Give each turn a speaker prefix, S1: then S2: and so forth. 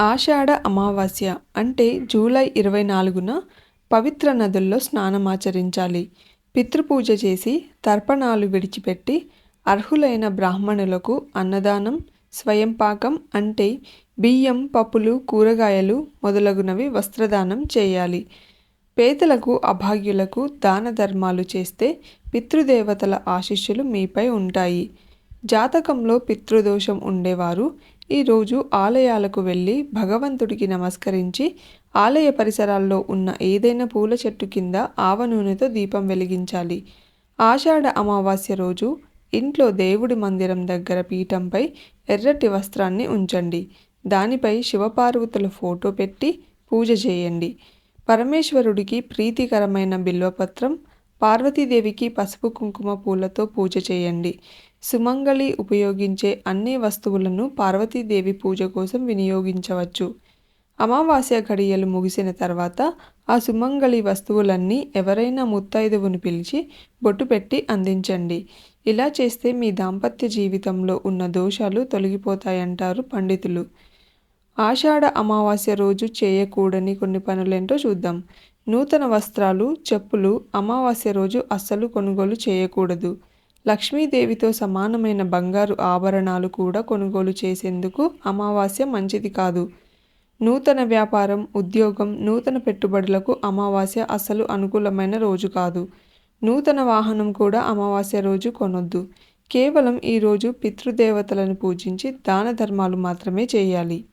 S1: ఆషాఢ అమావాస్య అంటే జూలై ఇరవై నాలుగున పవిత్ర నదుల్లో స్నానమాచరించాలి. పితృపూజ చేసి తర్పణాలు విడిచిపెట్టి అర్హులైన బ్రాహ్మణులకు అన్నదానం స్వయంపాకం అంటే బియ్యం పప్పులు కూరగాయలు మొదలగునవి వస్త్రదానం చేయాలి. పేదలకు అభాగ్యులకు దాన ధర్మాలు చేస్తే పితృదేవతల ఆశీస్సులు మీపై ఉంటాయి. జాతకంలో పితృదోషం ఉండేవారు ఈరోజు ఆలయాలకు వెళ్ళి భగవంతుడికి నమస్కరించి ఆలయ పరిసరాల్లో ఉన్న ఏదైనా పూల చెట్టు కింద ఆవ నూనెతో దీపం వెలిగించాలి. ఆషాఢ అమావాస్య రోజు ఇంట్లో దేవుడి మందిరం దగ్గర పీఠంపై ఎర్రటి వస్త్రాన్ని ఉంచండి. దానిపై శివపార్వతుల ఫోటో పెట్టి పూజ చేయండి. పరమేశ్వరుడికి ప్రీతికరమైన బిల్వపత్రం పార్వతీదేవికి పసుపు కుంకుమ పూలతో పూజ చేయండి. సుమంగళి ఉపయోగించే అన్ని వస్తువులను పార్వతీదేవి పూజ కోసం వినియోగించవచ్చు. అమావాస్య ఘడియలు ముగిసిన తర్వాత ఆ సుమంగళి వస్తువులన్నీ ఎవరైనా ముత్తైదువును పిలిచి బొట్టు పెట్టి అందించండి. ఇలా చేస్తే మీ దాంపత్య జీవితంలో ఉన్న దోషాలు తొలగిపోతాయంటారు పండితులు. ఆషాఢ అమావాస్య రోజు చేయకూడని కొన్ని పనులేంటో చూద్దాం. నూతన వస్త్రాలు చెప్పులు అమావాస్య రోజు అస్సలు కొనుగోలు చేయకూడదు. లక్ష్మీదేవితో సమానమైన బంగారు ఆభరణాలు కూడా కొనుగోలు చేసేందుకు అమావాస్య మంచిది కాదు. నూతన వ్యాపారం ఉద్యోగం నూతన పెట్టుబడులకు అమావాస్య అసలు అనుకూలమైన రోజు కాదు. నూతన వాహనం కూడా అమావాస్య రోజు కొనొద్దు. కేవలం ఈరోజు పితృదేవతలను పూజించి దాన ధర్మాలు మాత్రమే చేయాలి.